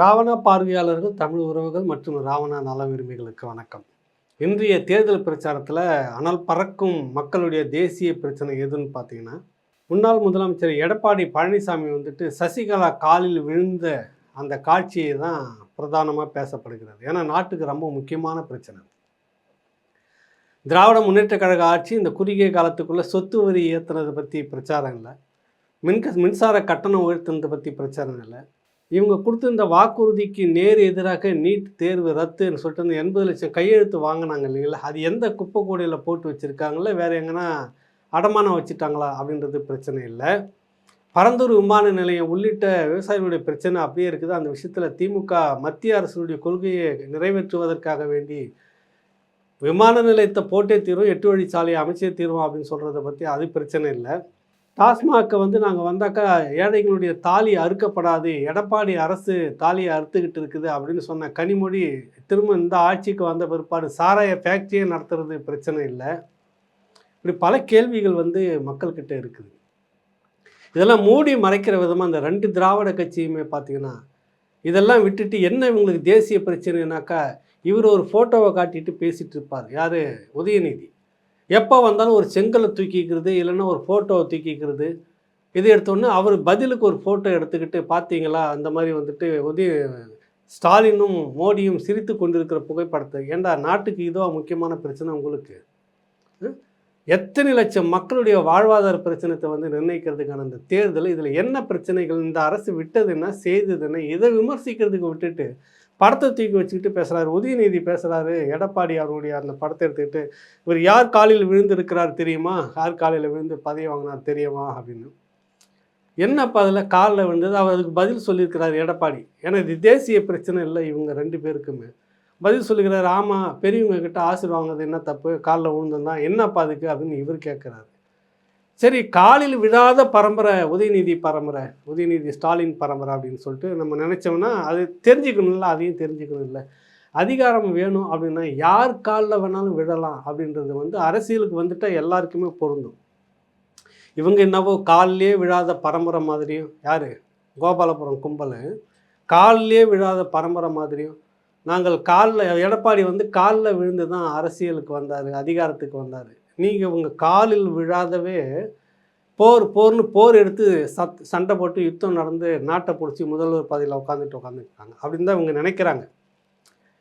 ராவணா பார்வையாளர்கள் தமிழ் உறவுகள் மற்றும் ராவணா நல விரும்பிகளுக்கு வணக்கம். இன்றைய தேர்தல் பிரச்சாரத்தில் அனல் பறக்கும் மக்களுடைய தேசிய பிரச்சனை எதுன்னு பார்த்தீங்கன்னா முன்னாள் முதலமைச்சர் எடப்பாடி பழனிசாமி வந்துட்டு சசிகலா காலில் விழுந்த அந்த காட்சியை தான் பிரதானமாக பேசப்படுகிறது ஏன்னா நாட்டுக்கு ரொம்ப முக்கியமான பிரச்சனை. திராவிட முன்னேற்ற கழக ஆட்சி இந்த குறுகிய காலத்துக்குள்ளே சொத்து வரி ஏற்றுனதை பற்றி பிரச்சாரம் இல்லை. மின்க மின்சார கட்டணம் உயர்த்தினதை பற்றி பிரச்சாரம் இல்லை. இவங்க கொடுத்திருந்த வாக்குறுதிக்கு நேர் எதிராக நீட் தேர்வு ரத்துன்னு சொல்லிட்டு அந்த எண்பது லட்சம் கையெழுத்து வாங்கினாங்க இல்லைங்களா? அது எந்த குப்பை கூடையில் போட்டு வச்சுருக்காங்களே வேறு எங்கன்னா அடமானம் வச்சுட்டாங்களா அப்படின்றது பிரச்சனை இல்லை. பரந்தூர் விமான நிலையம் உள்ளிட்ட விவசாயிகளுடைய பிரச்சனை அப்படியே இருக்குது. அந்த விஷயத்தில் திமுக மத்திய அரசினுடைய கொள்கையை நிறைவேற்றுவதற்காக வேண்டி விமான நிலையத்தை போட்டே தீரும் எட்டு வழி சாலையை அமைச்சே தீரும் அப்படின்னு சொல்கிறத பற்றி அது பிரச்சனை இல்லை. டாஸ்மாகை வந்து நாங்கள் வந்தாக்கா ஏழைகளுடைய தாலி அறுக்கப்படாது எடப்பாடி அரசு தாலியை அறுத்துக்கிட்டு இருக்குது அப்படின்னு சொன்ன கனிமொழி திரும்ப இந்த ஆட்சிக்கு வந்த பிற்பாடு சாராய ஃபேக்ட்ரியே நடத்துறது பிரச்சனை இல்லை. இப்படி பல கேள்விகள் வந்து மக்கள்கிட்ட இருக்குது. இதெல்லாம் மூடி மறைக்கிற விதமாக அந்த ரெண்டு திராவிட கட்சியுமே பார்த்தீங்கன்னா இதெல்லாம் விட்டுட்டு என்ன இவங்களுக்கு தேசிய பிரச்சனைனாக்கா இவர் ஒரு ஃபோட்டோவை காட்டிட்டு பேசிகிட்டு இருப்பார். யார்? உதயநிதி. எப்போ வந்தாலும் ஒரு செங்கலை தூக்கிக்கிறது இல்லைன்னா ஒரு ஃபோட்டோவை தூக்கிக்கிறது. இது எடுத்தோன்னே அவர் பதிலுக்கு ஒரு ஃபோட்டோ எடுத்துக்கிட்டு பார்த்தீங்களா அந்த மாதிரி வந்துட்டு உதய ஸ்டாலினும் மோடியும் சிரித்து கொண்டிருக்கிற புகைப்படத்தை. ஏண்டா நாட்டுக்கு இதுவாக முக்கியமான பிரச்சனை உங்களுக்கு? எத்தனை லட்சம் மக்களுடைய வாழ்வாதார பிரச்சனத்தை வந்து நிர்ணயிக்கிறதுக்கான அந்த தேர்தல் இதில் என்ன பிரச்சனைகள் இந்த அரசு விட்டது என்ன செய்தது என்ன இதை விமர்சிக்கிறதுக்கு விட்டுட்டு படத்தை தூக்கி வச்சுக்கிட்டு பேசுகிறாரு உதயநிதி பேசுகிறாரு எடப்பாடி அவருடைய அந்த படத்தை எடுத்துக்கிட்டு இவர் யார் காலில் விழுந்திருக்கிறார் தெரியுமா? யார் காலையில் விழுந்து பதவி வாங்கினார் தெரியுமா? அப்படின்னு. என்னப்பா அதில் காலில் விழுந்தது? அவர் அதுக்கு பதில் சொல்லியிருக்கிறார் எடப்பாடி. ஏன்னா இது தேசிய பிரச்சனை இல்லை இவங்க ரெண்டு பேருக்குமே. பதில் சொல்லுகிறார் ஆமாம் பெரியவங்க கிட்ட ஆசீர் வாங்குறது என்ன தப்பு? காலில் விழுந்ததுன்னா என்னப்பா அதுக்கு? அப்படின்னு இவர் கேட்குறாரு சரி காலில் விழாத பரம்பரை உதயநிதி பரம்பரை உதயநிதி ஸ்டாலின் பரம்பரை அப்படின்னு சொல்லிட்டு நம்ம நினச்சோம்னா அது தெரிஞ்சுக்கணும்ல அதையும் தெரிஞ்சுக்கணும் இல்லை அதிகாரம் வேணும் அப்படின்னா யார் காலில் வேணாலும் விழலாம் அப்படின்றது வந்து அரசியலுக்கு வந்துட்டால் எல்லாருக்குமே பொருந்தும். இவங்க என்னவோ காலிலே விழாத பரம்பரை மாதிரியும் யார்? கோபாலபுரம் கும்பல். காலிலே விழாத பரம்பரை மாதிரியும் நாங்கள் காலில் எடப்பாடி வந்து காலில் விழுந்து தான் அரசியலுக்கு வந்தார் அதிகாரத்துக்கு வந்தார். நீங்கள் உங்கள் காலில் விழாதவே போர் போர்னு போர் எடுத்து சத் சண்டை போட்டு யுத்தம் நடந்து நாட்டை பிடிச்சி முதல்வர் பதவியில் உட்காந்துட்டு உட்காந்துருக்காங்க அப்படின்னு தான் இவங்க நினைக்கிறாங்க.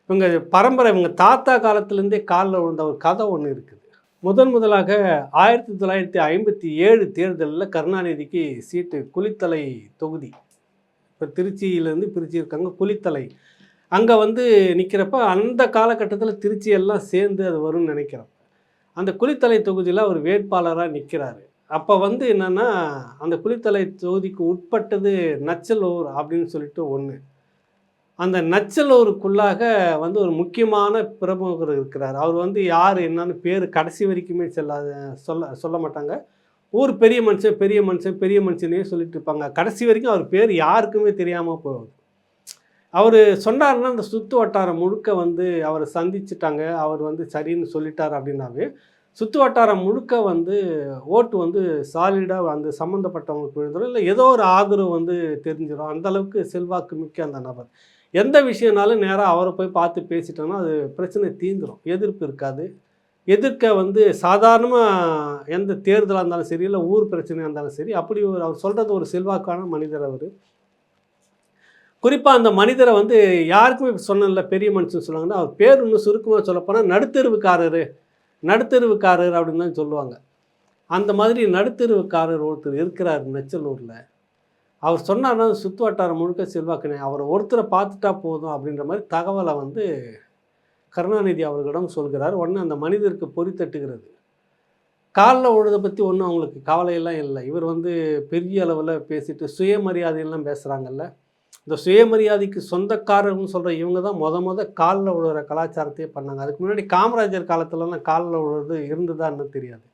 இவங்க பரம்பரை இவங்க தாத்தா காலத்துலேருந்தே காலில் விழுந்த ஒரு கதை ஒன்று இருக்குது. முதன் முதலாக ஆயிரத்தி தொள்ளாயிரத்தி ஐம்பத்தி ஏழு தேர்தலில் கருணாநிதிக்கு சீட்டு குளித்தலை தொகுதி. இப்போ திருச்சியிலேருந்து பிரிச்சிருக்காங்க குளித்தலை. அங்கே வந்து நிற்கிறப்ப அந்த காலகட்டத்தில் திருச்சியெல்லாம் சேர்ந்து அது வரும்னு நினைக்கிறோம். அந்த குளித்தலை தொகுதியில் அவர் வேட்பாளராக நிற்கிறாரு அப்போ வந்து என்னென்னா அந்த குளித்தலை தொகுதிக்கு உட்பட்டது நச்சலூர் அப்படின்னு சொல்லிட்டு ஒன்று அந்த நச்சலூருக்குள்ளாக வந்து ஒரு முக்கியமான பிரமுகர் இருக்கிறார். அவர் வந்து யார் என்னன்னு பேர் கடைசி வரைக்குமே செல்லாத சொல்ல சொல்ல மாட்டாங்க. ஊர் பெரிய மனுஷன் பெரிய மனுஷன் பெரிய மனுஷனே சொல்லிட்டு இருப்பாங்க. கடைசி வரைக்கும் அவர் பேர் யாருக்குமே தெரியாமல் போகுது. அவர் சொன்னார்னா அந்த சுற்று வட்டாரம் முழுக்க வந்து அவரை சந்திச்சிட்டாங்க. அவர் வந்து சரின்னு சொல்லிட்டார் அப்படின்னாவே சுற்று வட்டாரம் முழுக்க வந்து ஓட்டு வந்து சாலிடாக அந்த சம்மந்தப்பட்டவங்களுக்கு விழுந்துடும் இல்லை ஏதோ ஒரு ஆதரவு வந்து தெரிஞ்சிடும் அந்தளவுக்கு செல்வாக்கு மிக்க அந்த நபர். எந்த விஷயம்னாலும் நேராக அவரை போய் பார்த்து பேசிட்டோம்னா அது பிரச்சனை தீந்துடும் எதிர்ப்பு இருக்காது. எதிர்க்க வந்து சாதாரணமாக எந்த தேர்தலாக இருந்தாலும் சரி இல்லை ஊர் பிரச்சனையாக இருந்தாலும் சரி அப்படி ஒரு அவர் சொல்கிறது ஒரு செல்வாக்கான மனிதர் அவர். குறிப்பாக அந்த மனிதரை வந்து யாருக்குமே சொன்னதில்ல பெரிய மனுஷன் சொல்லுவாங்கன்னா அவர் பேர் இன்னும் சுருக்கமாக சொல்லப்போனால் நடுத்தெருவுக்காரர் நடுத்தெருவுக்காரர் அப்படின்னு தான் சொல்லுவாங்க. அந்த மாதிரி நடுத்தெருவுக்காரர் ஒருத்தர் இருக்கிறார் நெச்சலூரில். அவர் சொன்னார்னா சுற்று வட்டாரம் முழுக்க செல்வாக்குனே அவரை ஒருத்தரை பார்த்துட்டா போதும் அப்படின்ற மாதிரி தகவலை வந்து கருணாநிதி அவர்களிடம் சொல்கிறார். உடனே அந்த மனிதருக்கு பொறி தட்டுகிறது. காலில் விழுதை பற்றி ஒன்றும் அவங்களுக்கு கவலையெல்லாம் இல்லை. இவர் வந்து பெரிய அளவில் பேசிட்டு சுயமரியாதையெல்லாம் பேசுகிறாங்கல்ல இந்த சுயமரியாதைக்கு சொந்தக்காரர்னு சொல்கிற இவங்க தான் மொத முத காலில் விழுகிற கலாச்சாரத்தையே பண்ணாங்க. அதுக்கு முன்னாடி காமராஜர் காலத்துலலாம் காலில் விழுறது இருந்ததான்னு தெரியாது.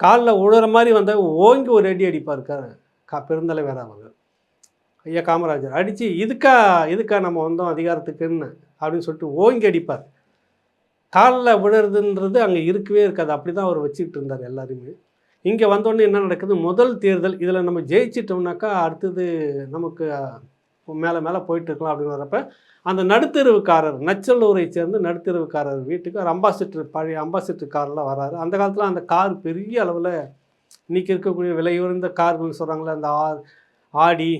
காலில் விழுற மாதிரி வந்தால் ஓங்கி ஒரு அடி அடிப்பார் கா பெருந்தலைவர் அவர் ஐயா காமராஜர் அடித்து இதுக்கா இதுக்கா நம்ம வந்தோம் அதிகாரத்துக்குன்னு அப்படின்னு சொல்லிட்டு ஓங்கி அடிப்பார். காலில் விழுறதுன்றது அங்கே இருக்கவே இருக்காது. அப்படி தான் அவர் வச்சுக்கிட்டு இருந்தார் எல்லாருமே. இங்கே வந்தோடனே என்ன நடக்குது? முதல் தேர்தல் இதில் நம்ம ஜெயிச்சிட்டோம்னாக்கா அடுத்தது நமக்கு மேலே மேலே போயிட்டு இருக்கலாம் அப்படின்னு வரப்ப அந்த நடுத்தெருவுக்காரர் நச்சலூரை சேர்ந்து நடுத்தெருவுக்காரர் வீட்டுக்கு ஒரு அம்பாசிட்டர் பழைய அம்பாசிட்டர் கார்லாம் வராரு. அந்த காலத்தில் அந்த கார் பெரிய அளவில் இன்றைக்கி இருக்கக்கூடிய விலையுயர்ந்த கார்கள் சொல்கிறாங்களே அந்த ஆ ஆடி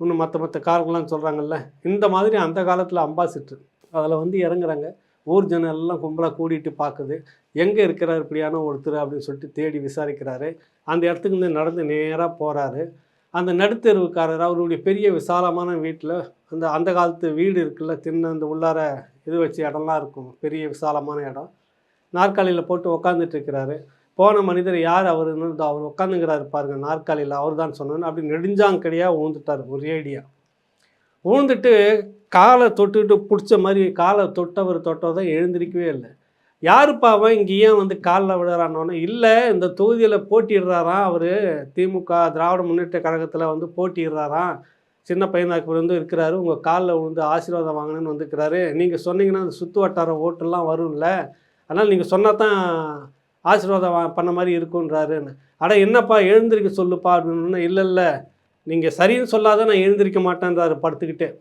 இன்னும் மற்ற மற்ற கார்கள்லாம் சொல்கிறாங்கல்ல இந்த மாதிரி அந்த காலத்தில் அம்பாசிட்டர் அதில் வந்து இறங்குறாங்க. ஊர் ஜனம் எல்லாம் கும்பலாக கூடிட்டு பார்க்குது எங்கே இருக்கிறார் இப்படியான ஒருத்தர் அப்படின்னு சொல்லிட்டு தேடி விசாரிக்கிறாரு. அந்த இடத்துக்கு வந்து நடந்து நேராக போகிறாரு அந்த நடுத்தெருவுக்காரர் அவருடைய பெரிய விசாலமான வீட்டில் அந்த அந்த காலத்து வீடு இருக்குல்ல தின்ன அந்த உள்ளார இது வச்சு இடம்லாம் இருக்கும். பெரிய விசாலமான இடம். நாற்காலியில் போட்டு உக்காந்துட்டு இருக்கிறாரு. போன மனிதர் யார் அவருன்னு அவர் உட்காந்துங்கிறாரு பாருங்க நாற்காலியில். அவர் தான் சொன்னேன்னு அப்படி நெடுஞ்சாங்கடியாக ஊந்துட்டார் ஒரேடியாக ஊந்துட்டு காலை தொட்டுட்டு பிடிச்ச மாதிரி காலை தொட்டவர் தொட்டதை எழுந்திருக்கவே இல்லை. யாருப்பா அவன்? இங்கே ஏன் வந்து காலில் விழுறானோன்னு? இல்லை இந்த தொகுதியில் போட்டிடுறாராம் அவர் திமுக திராவிட முன்னேற்ற கழகத்தில் வந்து போட்டிடுறாராம் சின்ன பையனாக்கு வந்து இருக்கிறாரு. உங்கள் காலில் விழுந்து ஆசீர்வாதம் வாங்கணும்னு வந்துருக்கிறாரு நீங்கள் சொன்னீங்கன்னா அந்த சுற்று வட்டார ஓட்டெல்லாம் வரும்ல. அதனால் நீங்கள் சொன்னால் தான் ஆசீர்வாதம் வா- பண்ண மாதிரி இருக்குன்றாருன்னு அட என்னப்பா எழுந்திருக்க சொல்லுப்பா அப்படின்னு இல்லை இல்லை. நீங்கள் சரின்னு சொல்லாத நான் எழுந்திருக்க மாட்டேன்றாரு படுத்துக்கிட்டு.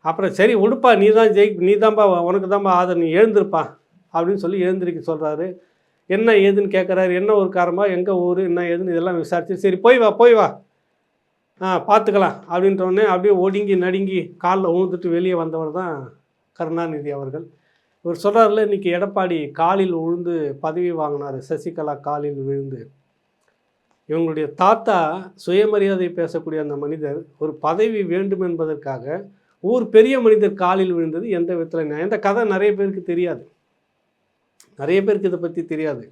அப்புறம் சரி உடுப்பா. நீ தான் ஜெயி நீ தான்ப்பா உனக்கு தான்ப்பா ஆதர் நீ எழுந்திருப்பா. அப்படின்னு சொல்லி எழுந்திருக்க சொல்கிறாரு என்ன ஏதுன்னு கேட்குறாரு என்ன ஒரு காரமாக எங்கே ஊர்? என்ன ஏதுன்னு இதெல்லாம் விசாரிச்சு சரி போய் வா போய் வா. ஆ பார்த்துக்கலாம் அப்படின்ற உடனே அப்படியே ஒடுங்கி நடுங்கி காலில் உழுந்துட்டு வெளியே வந்தவர் தான் கருணாநிதி அவர்கள். இவர் சொல்கிறார்ல இன்னைக்கு எடப்பாடி காலில் விழுந்து பதவி வாங்கினார். சசிகலா காலில் விழுந்து. இவங்களுடைய தாத்தா சுயமரியாதை பேசக்கூடிய அந்த மனிதர் ஒரு பதவி வேண்டும் என்பதற்காக ஊர் பெரிய மனிதர் காலில் விழுந்தது எந்த விதத்தில் இந்த கதை நிறைய பேருக்கு தெரியாது. நிறைய பேருக்கு இதை பற்றி தெரியாது.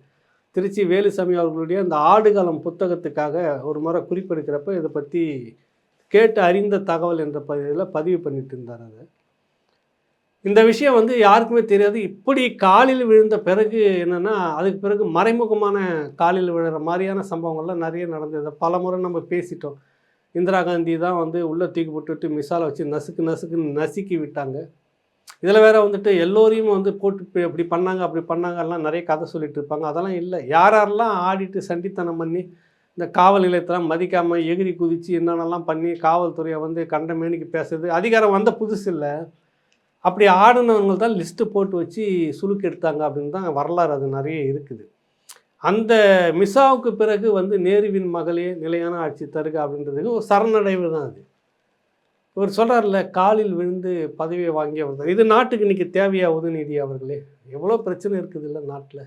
திருச்சி வேலுசாமி அவர்களுடைய அந்த ஆடுகாலம் புத்தகத்துக்காக ஒரு முறை குறிப்பெடுக்கிறப்ப இதை பற்றி கேட்டு அறிந்த தகவல் என்ற பதிவில் பதிவு பண்ணிட்டு இருந்தார் அது இந்த விஷயம் வந்து யாருக்குமே தெரியாது. இப்படி காலில் விழுந்த பிறகு என்னென்னா அதுக்கு பிறகு மறைமுகமான காலில் விழுற மாதிரியான சம்பவங்கள்லாம் நிறைய நடந்தது. பல முறை நம்ம பேசிட்டோம். இந்திரா காந்தி தான் வந்து உள்ளே தூக்கி போட்டுவிட்டு மிசாலை வச்சு நசுக்கு நசுக்குன்னு நசுக்கி விட்டாங்க. இதில் வேற வந்துட்டு எல்லோரையும் வந்து போட்டு இப்படி பண்ணாங்க அப்படி பண்ணாங்கலாம் நிறைய கதை சொல்லிட்டு இருப்பாங்க. அதெல்லாம் இல்லை. யார் யாரெல்லாம் ஆடிட்டு சண்டித்தனம் பண்ணி இந்த காவல் நிலையத்தெல்லாம் மதிக்காமல் எகிரி குதித்து என்னென்னலாம் பண்ணி காவல்துறையை வந்து கண்டமேனிக்கு பேசுறது அதிகாரம் வந்த புதுசு இல்லை. அப்படி ஆடினவங்க தான் லிஸ்ட்டு போட்டு வச்சு சுலுக்கு எடுத்தாங்க அப்படின்னு தான் வரலாறு அது நிறைய இருக்குது. அந்த மிசாவுக்கு பிறகு வந்து நேருவின் மகளே நிலையான ஆட்சி தருக அப்படின்றதுக்கு ஒரு சரணடைவு தான் அது. இவர் சொல்கிறார்ல காலில் விழுந்து பதவியை வாங்கியவர் தான். இது நாட்டுக்கு இன்றைக்கி தேவையா உதயநிதி அவர்களே? எவ்வளோ பிரச்சனை இருக்குது இல்லை நாட்டில்.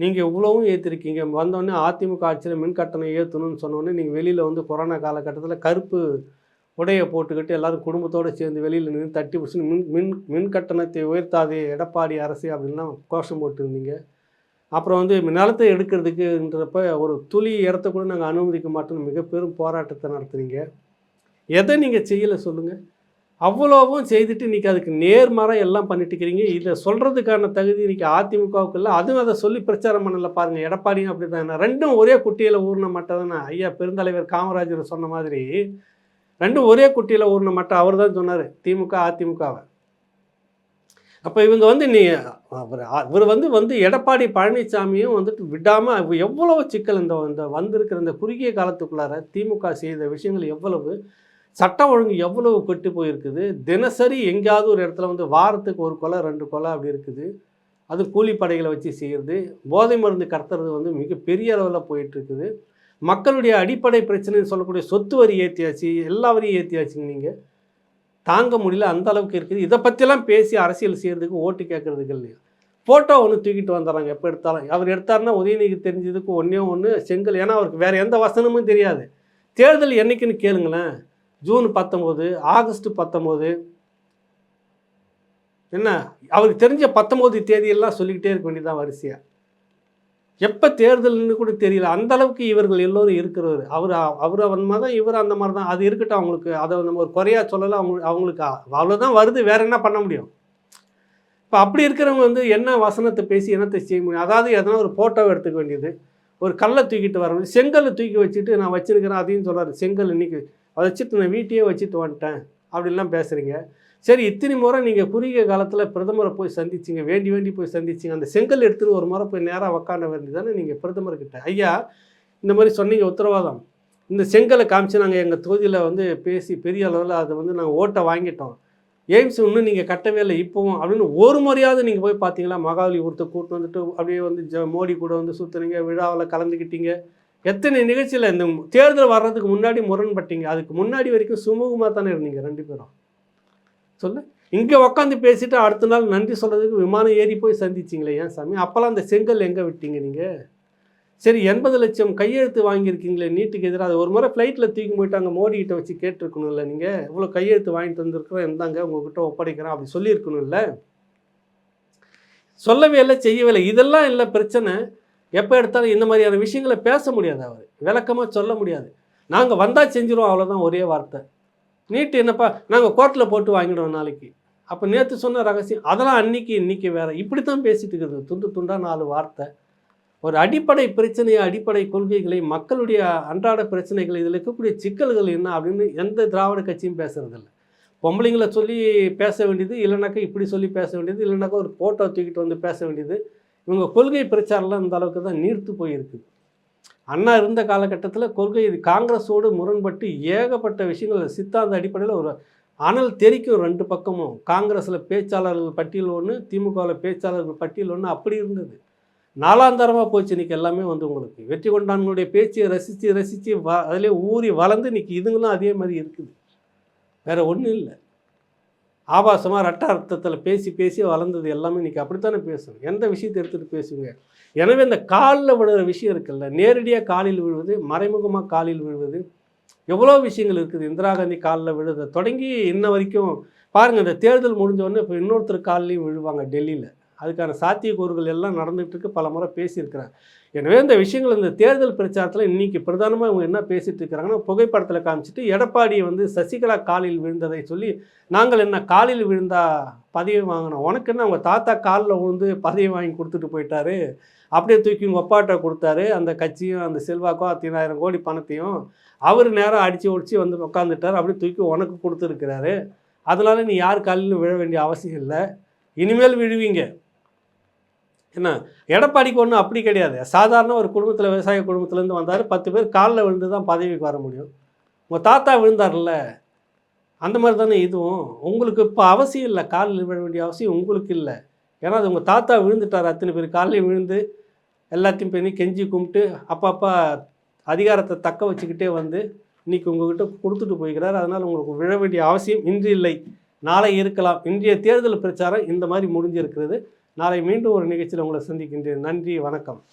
நீங்கள் இவ்வளவும் ஏற்றிருக்கீங்க வந்தோடனே அதிமுக ஆட்சியில் மின் கட்டணம் ஏற்றணும்னு சொன்னோடனே நீங்கள் வெளியில் வந்து கொரோனா காலகட்டத்தில் கருப்பு உடையை போட்டுக்கிட்டு எல்லாரும் குடும்பத்தோடு சேர்ந்து வெளியில் நின்று தட்டி பிடிச்சி மின் மின் மின் கட்டணத்தை உயர்த்தாதே எடப்பாடி அரசு அப்படின்லாம் கோஷம் போட்டுருந்தீங்க. அப்புறம் வந்து நிலத்தை எடுக்கிறதுக்குன்றப்ப ஒரு துளி இடத்த கூட நாங்கள் அனுமதிக்க மாட்டோம்னு மிக பெரும் போராட்டத்தை நடத்துனீங்க. எதை நீங்கள் செய்யலை சொல்லுங்கள் அவ்வளோவும் செய்துட்டு இன்றைக்கி அதுக்கு நேர்மாறாக எல்லாம் பண்ணிட்டு இருக்கிறீங்க இதை சொல்கிறதுக்கான தகுதி இன்றைக்கி அதிமுகவுக்கு இல்லை. அதுவும் அதை சொல்லி பிரச்சாரம் பண்ணல பாருங்கள் எடப்பாடியும் அப்படி தானே ரெண்டும் ஒரே குட்டியில் ஊர்ன மட்டை ஐயா பெருந்தலைவர் காமராஜர் சொன்ன மாதிரி ரெண்டும் ஒரே குட்டியில் ஊர்ன மட்டும் அவர் தான் சொன்னார் திமுக அதிமுகவை. அப்போ இவங்க வந்து நீ அவர் இவர் வந்து வந்து எடப்பாடி பழனிசாமியும் வந்துட்டு விடாமல் எவ்வளவு சிக்கல் இந்த இந்த வந்திருக்கிற இந்த குறுகிய காலத்துக்குள்ளார திமுக செய்த விஷயங்கள் எவ்வளவு சட்டம் ஒழுங்கு எவ்வளவு கெட்டு போயிருக்குது? தினசரி எங்கேயாவது ஒரு இடத்துல வந்து வாரத்துக்கு ஒரு கொலை ரெண்டு கொலை அப்படி இருக்குது. அது கூலிப்படைகளை வச்சு செய்கிறது போதை மருந்து கடத்துறது வந்து மிகப்பெரிய அளவில் போயிட்டுருக்குது. மக்களுடைய அடிப்படை பிரச்சனைன்னு சொல்லக்கூடிய சொத்து வரி ஏற்றியாச்சு எல்லா வரியும் ஏற்றியாச்சுங்க நீங்கள் தாங்க முடியல அந்த அளவுக்கு இருக்குது. இதை பற்றிலாம் பேசி அரசியல் செய்கிறதுக்கு ஓட்டு கேட்குறதுக்கு இல்லையா? ஃபோட்டோ ஒன்று தூக்கிட்டு வந்துடுறாங்க எப்போ எடுத்தாலும். அவர் எடுத்தாருன்னா உதயநிதி தெரிஞ்சதுக்கு ஒன்றே ஒன்று செங்கல். ஏன்னா அவருக்கு வேறு எந்த வசனமும் தெரியாது. தேர்தல் என்னைக்குன்னு கேளுங்களேன். ஜூன் பத்தொம்போது ஆகஸ்ட் பத்தொம்போது. என்ன? அவருக்கு தெரிஞ்ச பத்தொம்போது தேதியெல்லாம் சொல்லிக்கிட்டே இருக்க வேண்டியதான் வரிசையாக எப்போ தேர்தல்னு கூட தெரியல. அந்த அளவுக்கு இவர்கள் எல்லோரும் இருக்கிறவர். அவர் அவர் அவன் மாதிரி தான் இவர் அந்த மாதிரி தான் அது இருக்கட்டும் அவங்களுக்கு. அதை நம்ம ஒரு குறையாக சொல்லலை. அவங்க அவங்களுக்கு அவ்வளோதான் வருது. வேறு என்ன பண்ண முடியும்? இப்போ அப்படி இருக்கிறவங்க வந்து என்ன வசனத்தை பேசி என்னத்தை செய்ய முடியும்? அதாவது எதனா ஒரு ஃபோட்டோ எடுத்துக்க வேண்டியது. ஒரு கல்லை தூக்கிட்டு வர செங்கல்லை தூக்கி வச்சுட்டு நான் வச்சிருக்கிறேன் அதையும் சொல்கிறாரு செங்கல் இன்னைக்கு அதை வச்சுட்டு நான் வீட்டையே வச்சுட்டு வந்துட்டேன் அப்படின்லாம் பேசுகிறீங்க சரி இத்தனை முறை நீங்கள் குறுகிய காலத்தில் பிரதமரை போய் சந்திச்சிங்க வேண்டி வேண்டி போய் சந்திச்சிங்க. அந்த செங்கல் எடுத்துன்னு ஒரு முறை போய் நேராக உக்காண்ட வேண்டியதானே நீங்கள் பிரதமர்கிட்ட. ஐயா இந்த மாதிரி சொன்னீங்க உத்தரவாதம். இந்த செங்கலை காமிச்சு நாங்கள் எங்கள் தொகுதியில் வந்து பேசி பெரிய அளவில் அதை வந்து நாங்கள் ஓட்டை வாங்கிட்டோம். எய்ம்ஸ் இன்னும் நீங்கள் கட்டவே இல்லை இப்போவும் அப்படின்னு ஒரு முறையாவது நீங்கள் போய் பார்த்தீங்களா? மகாபலிபுரத்தை கூட்டு வந்துட்டு அப்படியே வந்து ஜ மோடி கூட வந்து சுற்றுனீங்க விழாவில் கலந்துக்கிட்டீங்க. எத்தனை நிகழ்ச்சியில் இந்த தேர்தல் வர்றதுக்கு முன்னாடி முரண்பட்டீங்க? அதுக்கு முன்னாடி வரைக்கும் சுமூகமாக தானே இருந்தீங்க ரெண்டு பேரும். சொல்லு. இங்கே உக்காந்து பேசிட்டு அடுத்த நாள் நன்றி சொல்கிறதுக்கு விமானம் ஏறி போய் சந்திச்சிங்களே ஏன் சாமி? அப்போல்லாம் அந்த செங்கல் எங்கே விட்டீங்க நீங்கள் சரி எண்பது லட்சம் கையெழுத்து வாங்கியிருக்கீங்களே நீட்டுக்கு எதிராக அது ஒரு முறை ஃப்ளைட்டில் தூக்கி போயிட்டாங்க அங்கே மோடிக்கிட்ட வச்சு கேட்டிருக்கணும்ல நீங்கள் இவ்வளோ கையெழுத்து வாங்கிட்டு வந்திருக்கிறோம் இருந்தாங்க உங்ககிட்ட ஒப்படைக்கிறேன் அப்படி சொல்லியிருக்கணும்ல? சொல்லவே இல்லை செய்யவே இல்லை. இதெல்லாம் இல்லை பிரச்சனை. எப்போ எடுத்தாலும் இந்த மாதிரியான விஷயங்களை பேச முடியாது அவர். விளக்கமாக சொல்ல முடியாது. நாங்கள் வந்தால் செஞ்சிடும் அவ்வளோதான் ஒரே வார்த்தை. நீட்டு என்னப்பா நாங்கள் கோர்ட்டில் போட்டு வாங்கிடுவோம் நாளைக்கு. அப்போ நேற்று சொன்ன ரகசியம் அதெல்லாம் அன்னைக்கு இன்னைக்கு வேறு. இப்படி தான் பேசிட்டு இருக்குது. துண்டு துண்டாக நாலு வார்த்தை. ஒரு அடிப்படை பிரச்சனையை அடிப்படை கொள்கைகளை மக்களுடைய அன்றாட பிரச்சனைகள் இதில் இருக்கக்கூடிய சிக்கல்கள் என்ன அப்படின்னு எந்த திராவிட கட்சியும் பேசுறதில்ல. பொம்பளைங்களை சொல்லி பேச வேண்டியது இல்லைனாக்கா இப்படி சொல்லி பேச வேண்டியது இல்லைனாக்கா ஒரு ஃபோட்டோ தூக்கிட்டு வந்து பேச வேண்டியது. இவங்க கொள்கை பிரச்சாரம்லாம் இந்த அளவுக்கு தான் நீர்த்து போயிருக்குது அண்ணா இருந்த காலகட்டத்தில் கொள்கை இது காங்கிரஸோடு முரண்பட்டு ஏகப்பட்ட விஷயங்கள் சித்தாந்த அடிப்படையில் ஒரு அனல் தெரிக்கும் ரெண்டு பக்கமும். காங்கிரஸில் பேச்சாளர்கள் பட்டியல் ஒன்று திமுகவில் பேச்சாளர்கள் பட்டியல் ஒன்று அப்படி இருந்தது. நாலாந்தரமாக போச்சு இன்னைக்கு எல்லாமே வந்து உங்களுக்கு. வெற்றி கொண்டான்களுடைய பேச்சை ரசித்து ரசித்து வ அதிலே ஊறி வளர்ந்து இன்னைக்கு இதுங்களும் அதே மாதிரி இருக்குது. வேறு ஒன்றும் இல்லை. ஆபாசமாக ரட்ட அர்த்தத்தில் பேசி பேசி வளர்ந்தது எல்லாமே இன்றைக்கி அப்படித்தானே பேசணும் எந்த விஷயத்தை எடுத்துகிட்டு பேசுவீங்க? எனவே இந்த காலில் விழுகிற விஷயம் இருக்குல்ல நேரடியாக காலில் விழுவது மறைமுகமாக காலில் விழுவது எவ்வளோ விஷயங்கள் இருக்குது? இந்திரா காந்தி காலில் விழுத தொடங்கி இன்ன வரைக்கும் பாருங்கள் இந்த தேர்தல் முடிஞ்சோடனே இப்போ இன்னொருத்தர் காலிலையும் விழுவாங்க டெல்லியில். அதுக்கான சாத்தியக்கூறுகள் எல்லாம் நடந்துகிட்டு இருக்கு பல முறை பேசியிருக்கிறாங்க. எனவே இந்த விஷயங்கள் இந்த தேர்தல் பிரச்சாரத்தில் இன்னைக்கு பிரதானமாக இவங்க என்ன பேசிட்டு இருக்கிறாங்கன்னா புகைப்படத்தில் காமிச்சிட்டு எடப்பாடியை வந்து சசிகலா காலில் விழுந்ததை சொல்லி நாங்கள் என்ன காலில் விழுந்தா பதவி வாங்கினோம்? உனக்கு என்ன அவங்க தாத்தா காலில் விழுந்து பதவி வாங்கி கொடுத்துட்டு போயிட்டாரு? அப்படியே தூக்கி உங்கள் ஒப்பாட்ட கொடுத்தாரு. அந்த கட்சியும் அந்த செல்வாக்கும் அத்தனாயிரம் கோடி பணத்தையும் அவர் நேரம் அடித்து ஒடிச்சு வந்து உட்காந்துட்டார் அப்படியே தூக்கி உனக்கு கொடுத்துருக்கிறாரு. அதனால் நீ யார் காலிலும் விழ வேண்டிய அவசியம் இல்லை. இனிமேல் விழுவீங்க. என்ன? எடப்பாடிக்கு ஒன்றும் அப்படி கிடையாது. சாதாரண ஒரு குடும்பத்தில் விவசாய குடும்பத்துலேருந்து வந்தார். பத்து பேர் காலில் விழுந்து தான் பதவிக்கு வர முடியும். உங்கள் தாத்தா விழுந்தார்ல அந்த மாதிரி தானே இதுவும். உங்களுக்கு இப்போ அவசியம் இல்லை. காலில் விழ வேண்டிய அவசியம் உங்களுக்கு இல்லை. ஏன்னா அது உங்கள் தாத்தா விழுந்துட்டார். அத்தனை பேர் காலையில் விழுந்து எல்லாத்தையும் பண்ணி கெஞ்சி கும்பிட்டு அப்பப்போ அதிகாரத்தை தக்க வச்சுக்கிட்டே வந்து இன்றைக்கி உங்ககிட்ட கொடுத்துட்டு போய்க்கிறார். அதனால் உங்களுக்கு விழ வேண்டிய அவசியம் இன்று இல்லை. நாளை இருக்கலாம். இன்றைய தேர்தல் பிரச்சாரம் இந்த மாதிரி முடிஞ்சிருக்கிறது. நாளை மீண்டும் ஒரு நிகழ்ச்சியில் உங்களை சந்திக்கின்றேன். நன்றி வணக்கம்.